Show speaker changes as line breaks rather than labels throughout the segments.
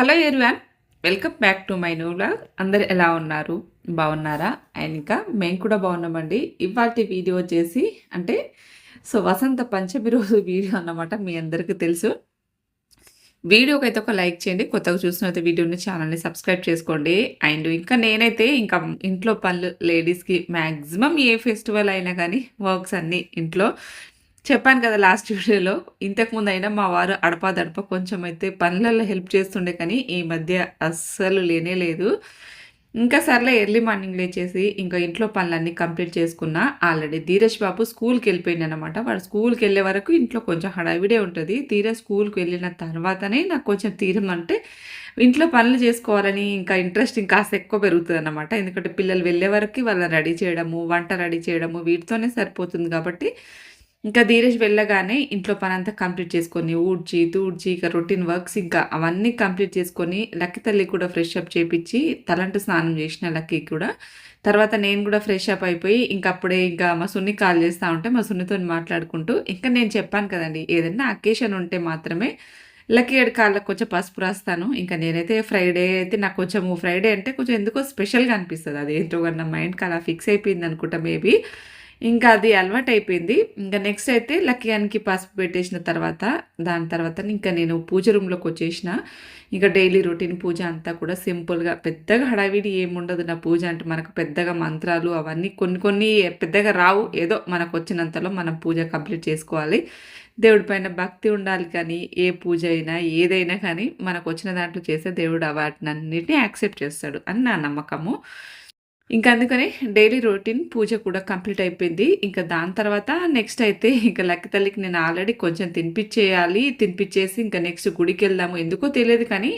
Hello everyone welcome back to my new blog అందరు ఎలా ఉన్నారు? బాగున్నారా? అండ్ ఇంకా మేము కూడా బాగున్నామండి. ఇవాళ వీడియో వచ్చేసి అంటే సో వసంత పంచమి రోజు వీడియో అన్నమాట మీ అందరికీ తెలుసు. వీడియోకి అయితే ఒక లైక్ చేయండి. కొత్తగా చూసినైతే వీడియోని ఛానల్ని సబ్స్క్రైబ్ చేసుకోండి. అండ్ ఇంకా నేనైతే ఇంకా ఇంట్లో పనులు లేడీస్కి మ్యాక్సిమం ఏ ఫెస్టివల్ అయినా కానీ వర్క్స్ అన్నీ ఇంట్లో. చెప్పాను కదా లాస్ట్ వీడియోలో ఇంతకుముందు అయినా మా వారు అడపాదడప కొంచెం అయితే పనులలో హెల్ప్ చేస్తుండే కానీ ఈ మధ్య అస్సలు లేనే లేదు. ఇంకా సర్లే ఎర్లీ మార్నింగ్ లేచేసి ఇంకా ఇంట్లో పనులన్నీ కంప్లీట్ చేసుకున్నా ఆల్రెడీ ధీరజ్ బాబు స్కూల్కి వెళ్ళిపోయింది అనమాట వాడు స్కూల్కి వెళ్ళే వరకు ఇంట్లో కొంచెం హడావిడే ఉంటుంది. ధీరజ్ స్కూల్కి వెళ్ళిన తర్వాతనే నాకు కొంచెం తీరం అంటే ఇంట్లో పనులు చేసుకోవాలని ఇంకా ఇంట్రెస్ట్ ఇంకా ఎక్కువ పెరుగుతుంది అనమాట ఎందుకంటే పిల్లలు వెళ్ళే వరకు వాళ్ళని రెడీ చేయడము వంట రెడీ చేయడము వీటితోనే సరిపోతుంది కాబట్టి ఇంకా ధీరజ్ వెళ్ళగానే ఇంట్లో పని అంతా కంప్లీట్ చేసుకొని ఊడ్చి తూడ్చి ఇక రొటీన్ వర్క్స్ ఇంకా అవన్నీ కంప్లీట్ చేసుకొని లక్కి తల్లి కూడా ఫ్రెష్ అప్ చేపించి తలంటు స్నానం చేసిన లక్కీ కూడా. తర్వాత నేను కూడా ఫ్రెష్ అప్ అయిపోయి ఇంకా అప్పుడే ఇంకా మా సున్ని కాల్ చేస్తూ ఉంటే మా సున్నితో మాట్లాడుకుంటూ ఇంకా నేను చెప్పాను కదండి ఏదైనా అకేషన్ ఉంటే మాత్రమే లక్కీ ఏడు కాళ్ళకు కొంచెం పసుపు రాస్తాను. ఇంకా నేనైతే ఫ్రైడే అయితే నాకు కొంచెం ఫ్రైడే అంటే కొంచెం ఎందుకో స్పెషల్గా అనిపిస్తుంది. అది ఏంటో నా మైండ్కి అలా ఫిక్స్ అయిపోయింది అనుకుంటా మేబీ. ఇంకా అది అలవాటు అయిపోయింది ఇంకా నెక్స్ట్ అయితే లక్యానికి పసుపు పెట్టేసిన తర్వాత దాని తర్వాత ఇంకా నేను పూజ రూమ్లోకి వచ్చేసిన. ఇంకా డైలీ రొటీన్ పూజ అంతా కూడా సింపుల్గా పెద్దగా హడావిడి ఏముండదు నా పూజ అంటే మనకు పెద్దగా మంత్రాలు అవన్నీ కొన్ని కొన్ని పెద్దగా రావు. ఏదో మనకు వచ్చినంతలో మనం పూజ కంప్లీట్ చేసుకోవాలి. దేవుడి పైన భక్తి ఉండాలి కానీ ఏ పూజ అయినా ఏదైనా కానీ మనకు వచ్చిన దాంట్లో చేస్తే దేవుడు వాటిని యాక్సెప్ట్ చేస్తాడు అని నా నమ్మకము. ఇంకా అందుకని డైలీ రొటీన్ పూజ కూడా కంప్లీట్ అయిపోయింది. ఇంకా దాని తర్వాత నెక్స్ట్ అయితే ఇంకా లక్కి తల్లికి నేను ఆల్రెడీ కొంచెం తినిపించేయాలి. తినిపించేసి ఇంకా నెక్స్ట్ గుడికి వెళ్దాము. ఎందుకో తెలియదు కానీ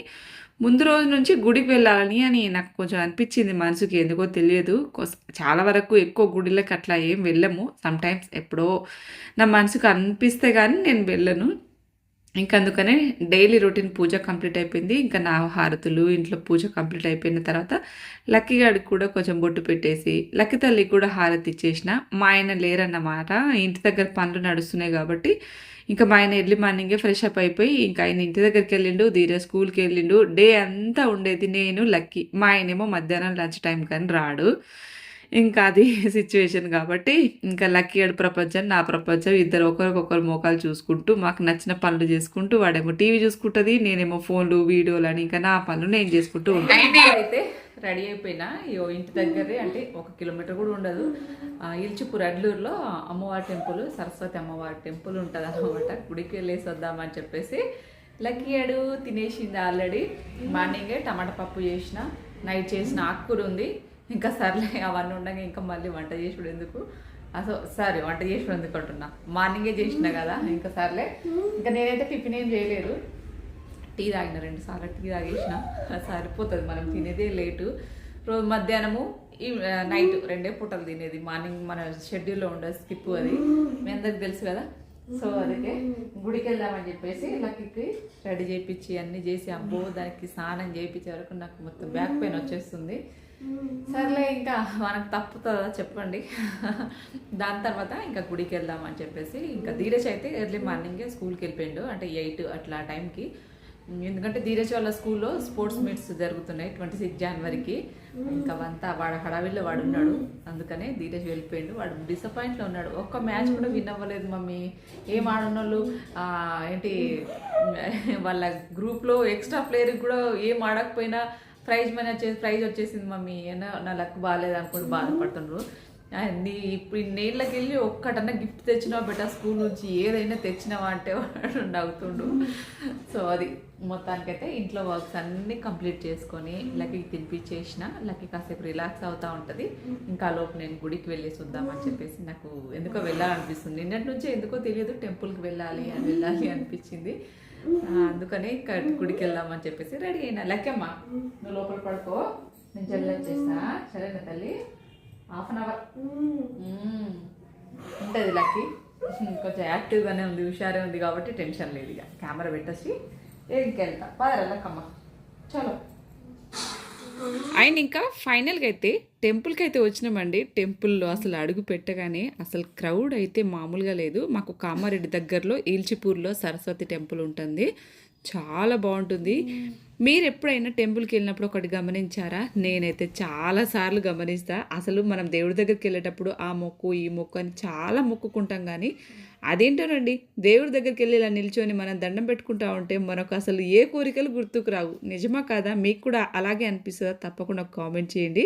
ముందు రోజు నుంచి గుడికి వెళ్ళాలని అని నాకు కొంచెం అనిపించింది మనసుకి. ఎందుకో తెలియదు. చాలా వరకు ఎక్కువ గుడిలకు అట్లా ఏం వెళ్ళము. సమ్టైమ్స్ ఎప్పుడో నా మనసుకు అనిపిస్తే కానీ నేను వెళ్ళను. ఇంకా అందుకనే డైలీ రొటీన్ పూజ కంప్లీట్ అయిపోయింది. ఇంకా నా హారతులు ఇంట్లో పూజ కంప్లీట్ అయిపోయిన తర్వాత లక్కీ గాడికి కూడా కొంచెం బొట్టు పెట్టేసి లక్కీ తల్లికి కూడా హారతి ఇచ్చేసిన. మా ఆయన లేరన్నమాట. ఇంటి దగ్గర పనులు నడుస్తున్నాయి కాబట్టి ఇంకా మా ఆయన ఎర్లీ మార్నింగే ఫ్రెష్ అప్ అయిపోయి ఇంకా ఆయన ఇంటి దగ్గరికి వెళ్ళిండు ధీరే స్కూల్కి వెళ్ళిండు. డే అంతా ఉండేది నేను లక్కీ. మా ఆయనేమో మధ్యాహ్నం లంచ్ టైం కానీ రాడు. ఇంకా అది సిచ్యువేషన్ కాబట్టి ఇంకా లక్కీ అడు ప్రపంచం నా ప్రపంచం ఇద్దరు ఒకరికొకరు మోకాలు చూసుకుంటూ మాకు నచ్చిన పనులు చేసుకుంటూ వాడేమో టీవీ చూసుకుంటుంది నేనేమో ఫోన్లు వీడియోలు అని ఇంకా నా పనులు నేను చేసుకుంటూ ఉంటాను అయితే రెడీ అయిపోయినా ఇయో ఇంటి దగ్గరే అంటే ఒక కిలోమీటర్ కూడా ఉండదు. ఇల్చిపూర్ అడ్లూరులో అమ్మవారి టెంపుల్ సరస్వతి అమ్మవారి టెంపుల్ ఉంటుంది అనమాట గుడికి వెళ్ళేసి వద్దామని చెప్పేసి లక్కీయాడు తినేసింది ఆల్రెడీ. మార్నింగే టమాటా పప్పు చేసిన నైట్ చేసిన ఆకుకూర ఉంది. ఇంకా సర్లే అవన్నీ ఉండగా ఇంకా మళ్ళీ వంట చేసుడు ఎందుకు? అసలు సరే వంట చేసుడు ఎందుకు అంటున్నా. మార్నింగే చేసిన కదా ఇంకా సర్లే. ఇంకా నేనైతే టిఫిన్ ఏం చేయలేదు. టీ తాగిన రెండు సార్లు టీ తాగేసిన. సరిపోతుంది మనం తినేదే లేటు. రోజు మధ్యాహ్నము ఈ నైట్ రెండే పూటలు తినేది. మార్నింగ్ మన షెడ్యూల్లో ఉండదు స్కిప్ అది. మీ అందరికి తెలుసు కదా? సో అందుకే గుడికి వెళ్దామని చెప్పేసి లక్కీకి రెడీ చేయించి అన్ని చేసి అబ్బో దానికి స్నానం చేయించే వరకు నాకు మొత్తం బ్యాక్ పెయిన్ వచ్చేస్తుంది. సర్లే ఇంకా మనకు తప్పుతుందా చెప్పండి. దాని తర్వాత ఇంకా గుడికి వెళ్దామని చెప్పేసి ఇంకా ధీరజ్ అయితే ఎర్లీ మార్నింగే స్కూల్కి వెళ్ళిపోయిండు. అంటే ఎయిట్ అట్లా టైంకి ఎందుకంటే ధీరజ్ వాళ్ళ స్కూల్లో స్పోర్ట్స్ మీట్స్ జరుగుతున్నాయి ట్వంటీ సిక్స్ జనవరికి. ఇంకా అంతా వాడు హడావిల్లో వాడు ఉన్నాడు. అందుకనే ధీరజ్ వెళ్ళిపోయిండు. వాడు డిసప్పాయింట్లో ఉన్నాడు. ఒక్క మ్యాచ్ కూడా విన్ అవ్వలేదు మమ్మీ. ఏం ఆడనోళ్ళు ఏంటి వాళ్ళ గ్రూప్లో ఎక్స్ట్రా ప్లేయర్కి కూడా ఏం ఆడకపోయినా ప్రైజ్ మనీ వచ్చేసి ప్రైజ్ వచ్చేసింది మమ్మీ. నా లక్ బాగాలేదు అనుకుంటూ బాధపడుతుండ్రు. నీ ఇప్పుడు నేళ్ళకి వెళ్ళి ఒక్కటన్నా గిఫ్ట్ తెచ్చినావా బెటర్ స్కూల్ నుంచి? ఏదైనా తెచ్చినావా అంటే వాడు నవ్వుతుండు. సో అది మొత్తానికైతే ఇంట్లో వర్క్స్ అన్నీ కంప్లీట్ చేసుకొని లక్కీకి తినిపించేసిన. లక్కీ కాసేపు రిలాక్స్ అవుతూ ఉంటుంది. ఇంకా లోపు నేను గుడికి వెళ్ళేసి వద్దామని చెప్పేసి నాకు ఎందుకో వెళ్ళాలనిపిస్తుంది. నిన్నటి నుంచే ఎందుకో తెలియదు టెంపుల్కి వెళ్ళాలి అని వెళ్ళాలి అనిపించింది. అందుకని గుడికి వెళ్దామని చెప్పేసి రెడీ అయినా. లక్కమ్మ నువ్వు లోపల పడుకో. నేను జల్లు సరేనా తల్లి? హాఫ్ అన్ అవర్ ఉంటుంది లక్కీ కొంచెం యాక్టివ్గానే ఉంది హుషారే ఉంది కాబట్టి టెన్షన్ లేదు ఇక. కెమెరా పెట్టేసి ఇంకెళ్తా పదరా లక్కమ్మ చలో. అండ్ ఇంకా ఫైనల్గా అయితే టెంపుల్కి అయితే వచ్చినామండి. టెంపుల్లో అసలు అడుగు పెట్టగానే అసలు క్రౌడ్ అయితే మామూలుగా లేదు. మాకు కామారెడ్డి దగ్గరలో ఈల్చిపూర్లో సరస్వతి టెంపుల్ ఉంటుంది. చాలా బాగుంటుంది. మీరు ఎప్పుడైనా టెంపుల్కి వెళ్ళినప్పుడు ఒకటి గమనించారా? నేనైతే చాలా సార్లు గమనిస్తా. అసలు మనం దేవుడి దగ్గరికి వెళ్ళేటప్పుడు ఆ మొక్కు ఈ మొక్కు అని చాలా మొక్కుకుంటాం కానీ అదేంటోనండి? దేవుడి దగ్గరికి వెళ్ళి ఇలా నిల్చొని మనం దండం పెట్టుకుంటా ఉంటే మనకు అసలు ఏ కోరికలు గుర్తుకు రావు. నిజమా కాదా? మీకు కూడా అలాగే అనిపిస్తుందా? తప్పకుండా కామెంట్ చేయండి.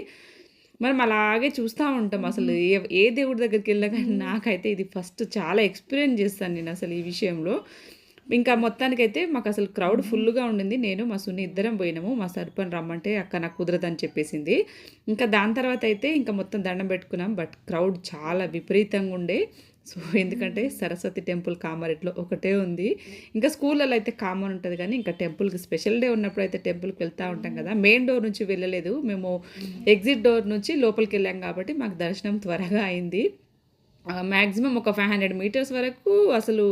మనం అలాగే చూస్తూ ఉంటాం అసలు ఏ ఏ దేవుడి దగ్గరికి వెళ్ళినా కానీ నాకైతే ఇది ఫస్ట్ చాలా ఎక్స్పీరియన్స్ చేస్తాను నేను అసలు ఈ విషయంలో. ఇంకా మొత్తానికైతే మాకు అసలు క్రౌడ్ ఫుల్గా ఉండింది. నేను మా సున్ని ఇద్దరం పోయినాము. మా సర్పని రమ్మంటే అక్క నాకు కుదరదని చెప్పేసింది. ఇంకా దాని తర్వాత అయితే ఇంకా మొత్తం దండం పెట్టుకున్నాం. బట్ క్రౌడ్ చాలా విపరీతంగా ఉండే. సో ఎందుకంటే సరస్వతి టెంపుల్ కామారెడ్లో ఒకటే ఉంది. ఇంకా స్కూళ్ళలో అయితే కామన్ ఉంటుంది కానీ ఇంకా టెంపుల్కి స్పెషల్ డే ఉన్నప్పుడు అయితే టెంపుల్కి వెళ్తూ ఉంటాం కదా. మెయిన్ డోర్ నుంచి వెళ్ళలేదు. మేము. ఎగ్జిట్ డోర్ నుంచి లోపలికి వెళ్ళాం కాబట్టి మాకు దర్శనం త్వరగా అయింది. మ్యాక్సిమం ఒక ఫైవ్ హండ్రెడ్ మీటర్స్ వరకు అసలు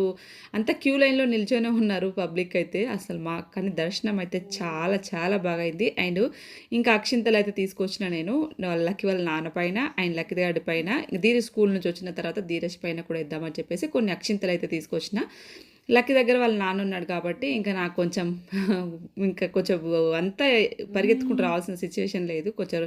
అంత క్యూ లైన్లో నిల్చొనే ఉన్నారు పబ్లిక్ అయితే. అసలు మా కానీ దర్శనం అయితే చాలా చాలా బాగా అయింది. అండ్ ఇంకా అక్షింతలు అయితే తీసుకొచ్చిన నేను. లక్కీ వాళ్ళ నాన్న పైన అండ్ లక్కీ గారి పైన. ధీర స్కూల్ నుంచి వచ్చిన తర్వాత ధీరజ్ పైన కూడా ఇద్దామని చెప్పేసి కొన్ని అక్షింతలు అయితే తీసుకొచ్చిన. లక్కీ దగ్గర వాళ్ళ నాన్న ఉన్నాడు కాబట్టి ఇంకా నాకు కొంచెం ఇంకా కొంచెం అంతా పరిగెత్తుకుంటూ రావాల్సిన సిచ్యువేషన్ లేదు. కొంచెం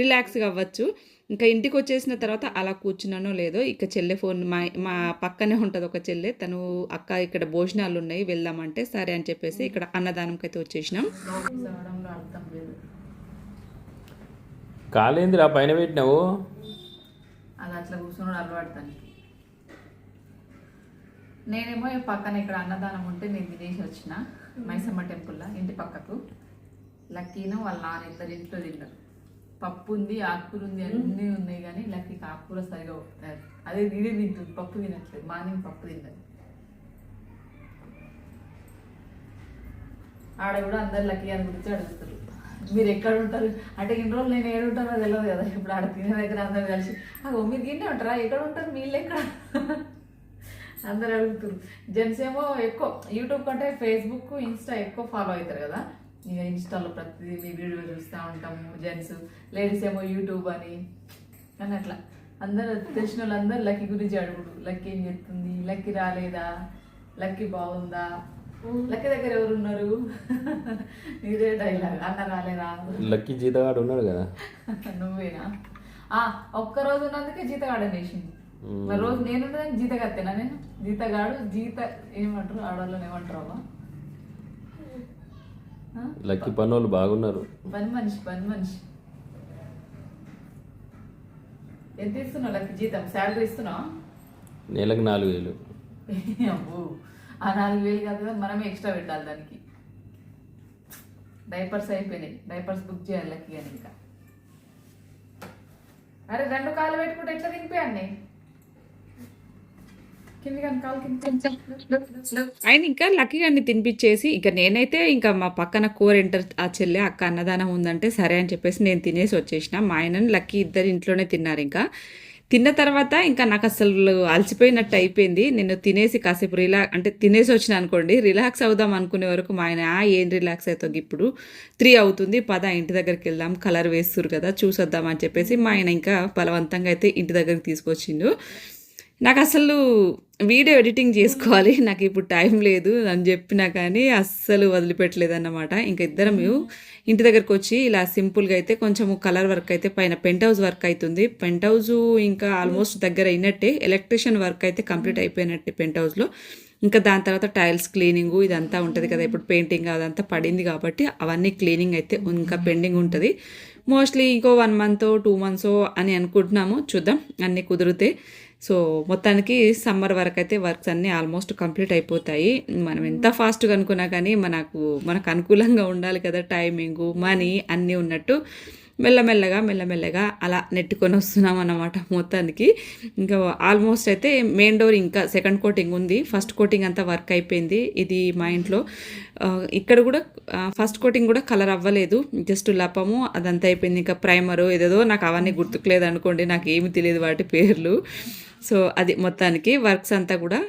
రిలాక్స్గా అవ్వచ్చు. ఇంకా ఇంటికి వచ్చేసిన తర్వాత అలా కూర్చున్నానో లేదో ఇక చెల్లె ఫోన్ మా మా పక్కనే ఉంటుంది ఒక చెల్లె. తను అక్క ఇక్కడ భోజనాలు ఉన్నాయి వెళ్దామంటే సరే అని చెప్పేసి ఇక్కడ అన్నదానంకి అయితే వచ్చేసినాం.
కాలేందిరా పైన పెట్టినావు?
అది అట్లా కూర్చున్నాడు అలవాడతాను నేనేమో పక్కన ఇక్కడ అన్నదానం ఉంటే నేను తినేసి వచ్చిన. మైసమ్మ టెంపుల్లో ఇంటి పక్కకు. లక్కీను వాళ్ళ నాన్న ఇద్దరు ఇంట్లో తిన్నారు. పప్పు ఉంది ఆకుకూర ఉంది అన్నీ ఉన్నాయి కానీ లక్కీకి ఆకుకూర సరిగా అదే ఇదే తింటుంది పప్పు తినట్లేదు. మార్నింగ్ పప్పు తిన్నది ఆడ కూడా అందరు లక్కీ అని గురించి అడుగుతారు. మీరు ఎక్కడ ఉంటారు? అంటే ఇన్ని రోజులు నేను ఏడు ఉంటానో తెలియదు కదా. ఇప్పుడు ఆడ తినే దగ్గర అందరు కలిసి అగో మీరు తింటే ఉంటారా? ఎక్కడ ఉంటారు? వీళ్ళు ఎక్కడ? అందరు అడుగుతారు జెంట్స్ ఏమో ఎక్కువ యూట్యూబ్ కంటే ఫేస్బుక్ ఇన్స్టా ఎక్కువ ఫాలో అవుతారు కదా. ఇక ఇన్స్టాలో ప్రతి మీ వీడియో చూస్తూ ఉంటాము జెంట్స్ లేడీస్ ఏమో యూట్యూబ్ అని. కానీ అట్లా. అందరు తెలిసిన వాళ్ళందరూ లక్కీ గురించి అడుగుడు. లక్కీ ఏం చెప్తుంది? లక్కీ రాలేదా? లక్కీ బాగుందా? లక్కీ దగ్గర ఎవరు ఉన్నారు? ఇదే డైలాగ్ అన్న రాలేదా?
లక్కీ జీతగాడు ఉన్నాడు కదా.
నువ్వేనా? ఆ, ఒక్క రోజు ఉన్నందుకే జీతగాడు అనేసింది. మరి రోజు నేను జీతగత్తేనా నేను జీతగాడు జీత ఏమంటారు? ఆడవాళ్ళని ఏమంటారు అవ్వ?
లక్కీ పన్నోళ్ళు బాగున్నారు.
పని మనిషి పని మనిషి. ఎంత ఇస్తున్నావు లక్కి జీతం? శాలరీ ఇస్తున్నావు?
నెలకు నాలుగు వేలు.
అబ్బో ఆ నాలుగు వేలు కాదు కదా మనమే ఎక్స్ట్రా పెట్టాలి దానికి. డైపర్స్ అయిపోయినాయి. డైపర్స్ బుక్ చేయాలి లక్కీ అని ఇంకా. అరే రెండు కాళ్ళు పెట్టుకుంటే ఎట్లా తినిపోయాన్ని ఆయన ఇంకా లక్కీ గారిని తినిపించేసి ఇక నేనైతే ఇంకా మా పక్కన కోర్ ఎంటర్ ఆ చెల్లె అక్క అన్నదానం ఉందంటే సరే అని చెప్పేసి నేను తినేసి వచ్చేసిన. మా ఆయనని లక్కీ ఇద్దరు ఇంట్లోనే తిన్నారు ఇంకా. తిన్న తర్వాత ఇంకా నాకు అసలు అలసిపోయినట్టు అయిపోయింది. నేను తినేసి కాసేపు రిలా అంటే తినేసి వచ్చిన అనుకోండి రిలాక్స్ అవుదాం అనుకునే వరకు మా ఆయన "ఆ, ఏం రిలాక్స్ అవుతుంది ఇప్పుడు? త్రీ అవుతుంది పద ఇంటి దగ్గరికి వెళ్దాం కలర్ వేస్తురు కదా చూసొద్దాం అని చెప్పేసి మా ఆయన ఇంకా బలవంతంగా అయితే ఇంటి దగ్గరికి తీసుకొచ్చిండు. నాకు అసలు వీడియో ఎడిటింగ్ చేసుకోవాలి. నాకు ఇప్పుడు టైం లేదు అని చెప్పినా కానీ అస్సలు వదిలిపెట్టలేదు అన్నమాట ఇంకా ఇద్దరం ఇంటి దగ్గరకు వచ్చి ఇలా సింపుల్గా అయితే కొంచెం కలర్ వర్క్ అయితే పైన పెంట్ హౌస్ వర్క్ అవుతుంది పెంట్ హౌస్ ఇంకా ఆల్మోస్ట్ దగ్గర అయినట్టే. ఎలక్ట్రిషియన్ వర్క్ అయితే కంప్లీట్ అయిపోయినట్టే పెంట్ హౌస్లో ఇంకా దాని తర్వాత టైల్స్ క్లీనింగ్ ఇదంతా ఉంటుంది కదా. ఇప్పుడు పెయింటింగ్ అదంతా పడింది కాబట్టి అవన్నీ క్లీనింగ్ అయితే ఇంకా పెండింగ్ ఉంటుంది. మోస్ట్లీ ఇంకో వన్ మంత్ టూ మంత్స్ అని అనుకుంటున్నాము. చూద్దాం. అన్నీ కుదిరితే సో మొత్తానికి సమ్మర్ వరకు అయితే వర్క్స్ అన్నీ ఆల్మోస్ట్ కంప్లీట్ అయిపోతాయి. మనం ఎంత ఫాస్ట్గా అనుకున్నా కానీ మనకు మనకు అనుకూలంగా ఉండాలి కదా టైమింగ్ మనీ అన్నీ ఉన్నట్టు. మెల్లమెల్లగా మెల్లమెల్లగా అలా నెట్టుకొని వస్తున్నాం అన్నమాట మొత్తానికి. ఇంకా ఆల్మోస్ట్ అయితే మెయిన్ డోర్ ఇంకా సెకండ్ కోటింగ్ ఉంది. ఫస్ట్ కోటింగ్ అంతా వర్క్ అయిపోయింది ఇది మా ఇంట్లో. ఇక్కడ కూడా ఫస్ట్ కోటింగ్ కూడా కలర్ అవ్వలేదు. జస్ట్ లపము అదంతా అయిపోయింది. ఇంకా ప్రైమరు ఏదేదో నాకు అవన్నీ గుర్తుకులేదు అనుకోండి నాకు ఏమి తెలియదు వాటి పేర్లు. సో అది మొత్తానికి వర్క్స్ అంతా కూడా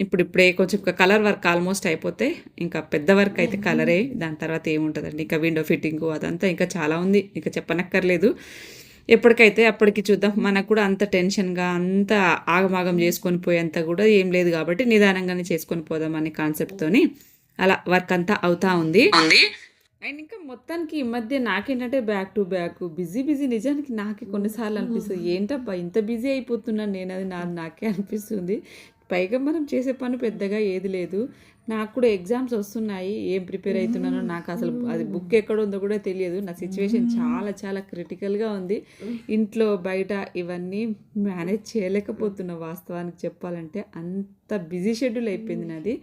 ఇప్పుడు ఇప్పుడే కొంచెం కలర్ వర్క్ ఆల్మోస్ట్ అయిపోతే ఇంకా పెద్ద వర్క్ అయితే కలరే. దాని తర్వాత ఏముంటుందండి? ఇంకా విండో ఫిట్టింగ్ అదంతా ఇంకా చాలా ఉంది. ఇంకా చెప్పనక్కర్లేదు. ఎప్పటికైతే అప్పటికి చూద్దాం. మనకు కూడా అంత టెన్షన్గా అంత ఆగమాగం చేసుకొని పోయేంత కూడా ఏం లేదు కాబట్టి నిదానంగానే చేసుకొని పోదాం అనే కాన్సెప్ట్తోని అలా వర్క్ అంతా అవుతా ఉంది. అండ్ ఇంకా మొత్తానికి ఈ మధ్య నాకేంటంటే back to back busy busy నిజానికి నాకే కొన్నిసార్లు అనిపిస్తుంది. ఏంటబ్బా ఇంత బిజీ అయిపోతున్నాను నేను అది నా నాకే అనిపిస్తుంది. పైగా మనం చేసే పని పెద్దగా ఏది లేదు. నాకు కూడా ఎగ్జామ్స్ వస్తున్నాయి. ఏం ప్రిపేర్ అవుతున్నానో నాకు అసలు అది బుక్ ఎక్కడ ఉందో కూడా తెలియదు. నా సిచ్యువేషన్ చాలా చాలా క్రిటికల్గా ఉంది. ఇంట్లో బయట ఇవన్నీ మేనేజ్ చేయలేకపోతున్నా వాస్తవానికి చెప్పాలంటే అంత బిజీ షెడ్యూల్ అయిపోయింది నాది.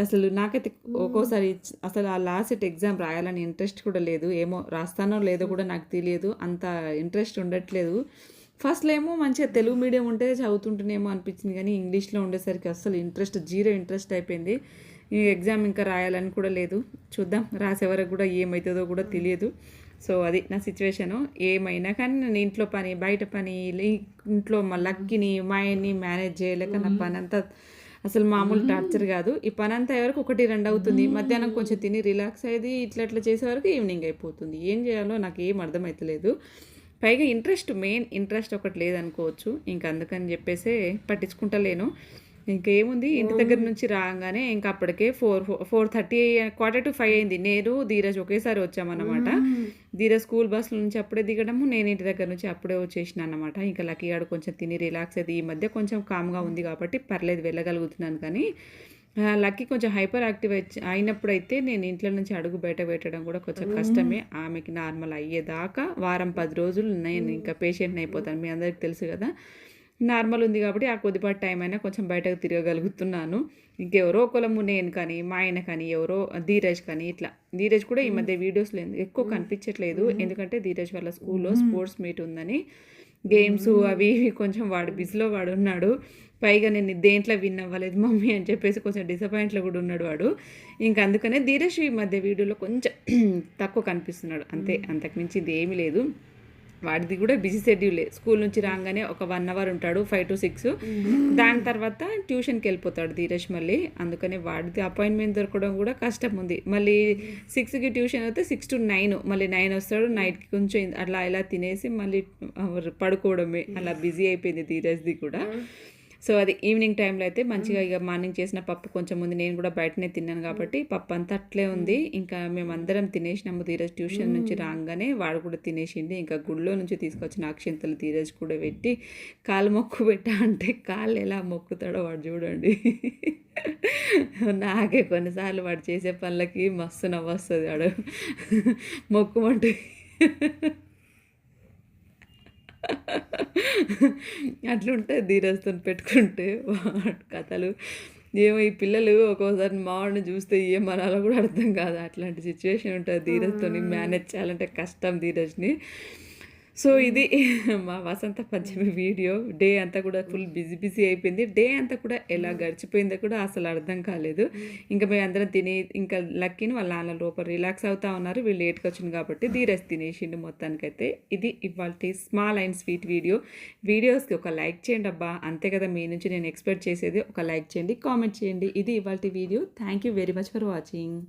అసలు నాకైతే ఒక్కోసారి అసలు ఆ లాస్ట్ ఎగ్జామ్ రాయాలని ఇంట్రెస్ట్ కూడా లేదు. ఏమో రాస్తానో లేదో కూడా నాకు తెలియదు. అంత ఇంట్రెస్ట్ ఉండట్లేదు. ఫస్ట్లో ఏమో మంచిగా తెలుగు మీడియం ఉంటే చదువుతుంటేనేమో అనిపించింది కానీ ఇంగ్లీష్లో ఉండేసరికి అసలు ఇంట్రెస్ట్ జీరో ఇంట్రెస్ట్ అయిపోయింది. ఈ ఎగ్జామ్ ఇంకా రాయాలని కూడా లేదు. చూద్దాం రాసే వరకు కూడా ఏమవుతుందో కూడా తెలియదు. సో అది నా సిచ్యువేషను ఏమైనా కానీ నేను ఇంట్లో పని బయట పని ఇంట్లో మా లక్కిని మా ఆయన్ని మేనేజ్ చేయలేక నా పని అంతా అసలు మామూలు టార్చర్ కాదు. ఈ పని అంతా వరకు ఒకటి రెండు అవుతుంది. మధ్యాహ్నం కొంచెం తిని రిలాక్స్ అయ్యేది ఇట్లా ఇట్లా చేసే వరకు ఈవినింగ్ అయిపోతుంది. ఏం చేయాలో నాకు ఏం అర్థమవుతలేదు పైగా ఇంట్రెస్ట్ మెయిన్ ఇంట్రెస్ట్ ఒకటి లేదనుకోవచ్చు. ఇంకా అందుకని చెప్పేసి పట్టించుకుంటలేను. ఇంకేముంది ఇంటి దగ్గర నుంచి రాగానే ఇంకా అప్పటికే four four thirty quarter to five అయింది. నేను ధీరజ్ ఒకేసారి వచ్చామన్నమాట. ధీరజ్ స్కూల్ బస్సుల నుంచి అప్పుడే దిగడము నేను ఇంటి దగ్గర నుంచి అప్పుడే వచ్చేసిన అనమాట ఇంకా లక్కీ గాడు కొంచెం తిని రిలాక్స్ అయ్యి ఈ మధ్య కొంచెం కామ్గా ఉంది కాబట్టి పర్లేదు వెళ్ళగలుగుతున్నాను కానీ లక్కీ కొంచెం హైపర్ యాక్టివ్ అయి- అయినప్పుడు అయితే నేను ఇంట్లో నుంచి అడుగు బయట పెట్టడం కూడా కొంచెం కష్టమే. ఆమెకి నార్మల్ అయ్యేదాకా వారం పది రోజులు నేను ఇంకా పేషెంట్ అయిపోతాను. మీ అందరికి తెలుసు కదా. నార్మల్ ఉంది కాబట్టి ఆ కొద్దిపాటి టైం అయినా కొంచెం బయటకు తిరగగలుగుతున్నాను. ఇంకెవరో ఒకలము నేను కానీ మా ఆయన కానీ ఎవరో ధీరజ్ కానీ ఇట్లా. ధీరజ్ కూడా ఈ మధ్య వీడియోస్లో ఎక్కువ కనిపించట్లేదు. ఎందుకంటే ధీరజ్ వాళ్ళ స్కూల్లో స్పోర్ట్స్ మీట్ ఉందని. గేమ్స్ అవి ఇవి కొంచెం వాడు బిజీలో వాడు ఉన్నాడు. పైగా నేను దేంట్లో విన్ అవ్వలేదు మమ్మీ అని చెప్పేసి కొంచెం డిసప్పాయింట్లో కూడా ఉన్నాడు వాడు. ఇంకా అందుకనే ధీరజ్ ఈ మధ్య వీడియోలో కొంచెం తక్కువ కనిపిస్తున్నాడు. అంతే అంతకుమించి ఇది ఏమీ లేదు. వాడిది కూడా బిజీ షెడ్యూలే స్కూల్ నుంచి రాగానే ఒక వన్ అవర్ ఉంటాడు ఫైవ్ టు సిక్స్ దాని తర్వాత ట్యూషన్కి వెళ్ళిపోతాడు ధీరజ్ మళ్ళీ. అందుకనే వాడిది అపాయింట్మెంట్ దొరకడం కూడా కష్టం ఉంది. మళ్ళీ సిక్స్కి ట్యూషన్ అయితే సిక్స్ టు నైన్ మళ్ళీ నైన్ వస్తాడు నైట్కి కొంచెం అట్లా ఇలా తినేసి మళ్ళీ పడుకోవడమే. అలా బిజీ అయిపోయింది ధీరజ్ది కూడా. సో అది ఈవినింగ్ టైంలో అయితే మంచిగా ఇక మార్నింగ్ చేసిన పప్పు కొంచెం ఉంది. నేను కూడా బయటనే తిన్నాను కాబట్టి పప్పు అంతా అట్లే ఉంది. ఇంకా మేమందరం తినేసినాము ధీరజ్ ట్యూషన్ నుంచి రాగానే. వాడు కూడా తినేసిండి. ఇంకా గుడిలో నుంచి తీసుకొచ్చిన అక్షింతలు ధీరజ్ కూడా పెట్టి కాలు మొక్కు పెట్టా అంటే కాళ్ళు ఎలా మొక్కుతాడో వాడు చూడండి. నాకే కొన్నిసార్లు వాడు చేసే పనులకి మస్తు నవ్వొస్తుంది వాడు. మొక్కుమంటే అట్లుంటుంది ధీరజ్తో పెట్టుకుంటే కథలు. ఏమో ఈ పిల్లలు ఒక్కోసారి మావాడిని చూస్తే ఏం మనాలో కూడా అర్థం కాదు. అట్లాంటి సిచ్యువేషన్ ఉంటుంది ధీరజ్తో మేనేజ్ చేయాలంటే కష్టం ధీరజ్ని. సో ఇది మా వసంత పంచమి వీడియో. డే అంతా కూడా ఫుల్ బిజీ బిజీ అయిపోయింది. డే అంతా కూడా ఎలా గడిచిపోయిందో కూడా అసలు అర్థం కాలేదు. ఇంకా మేము అందరం తిని ఇంకా లక్కీని వాళ్ళ నాన్న లోపల రిలాక్స్ అవుతా ఉన్నారు. వీళ్ళు లేట్గా వచ్చింది కాబట్టి ధీరజ్ తినేసిండు మొత్తానికైతే. ఇది ఇవాళ స్మాల్ అండ్ స్వీట్ వీడియో వీడియోస్కి ఒక లైక్ చేయండి అబ్బా. అంతే కదా మీ నుంచి నేను ఎక్స్పెక్ట్ చేసేది. ఒక లైక్ చేయండి కామెంట్ చేయండి. ఇది ఇవాళ video thank you very much for watching